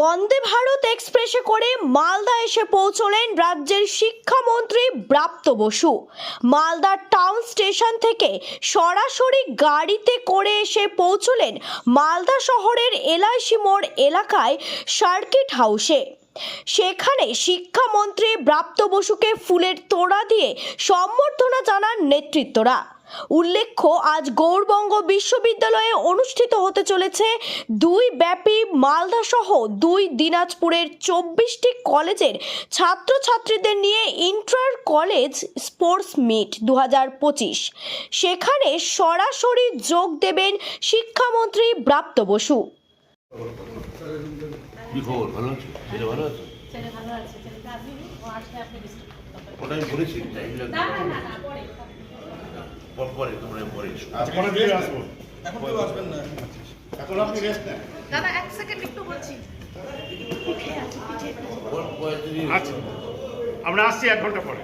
বন্দে ভারত এক্সপ্রেসে করে মালদা এসে পৌঁছলেন রাজ্যের শিক্ষামন্ত্রী ব্রাপ্ত বসু। মালদা টাউন স্টেশন থেকে সরাসরি গাড়িতে করে এসে পৌঁছলেন মালদা শহরের এলআইসি মোড় এলাকায় সার্কিট হাউসে। সেখানে শিক্ষামন্ত্রী ব্রাপ্ত বসুকে ফুলের তোড়া দিয়ে সম্বর্ধনা জানান নেতৃত্বরা। উল্লেখ্য আজ গৌরবঙ্গ বিশ্ববিদ্যালয়ে অনুষ্ঠিত হতে চলেছে দুই ব্যাপী মালদা সহ দুই দিনাজপুরের চব্বিশটি কলেজের ছাত্রছাত্রীদের নিয়ে ইন্টার কলেজ স্পোর্টস মিট দু হাজার পঁচিশ। সেখানে সরাসরি যোগ দেবেন শিক্ষামন্ত্রী ব্রাপ্ত বসু। ওটা আমি বলেছি টাইম লাগবে না না না না পরে পরে তোমরা পরে এসো। আচ্ছা পরে ফিরে আসব। এখন কেউ আসবেন না। এখন আপনি রেস্ট নেন। দাদা এক সেকেন্ড একটু বলছি। আচ্ছা আমরা আসছি এক ঘণ্টা পরে।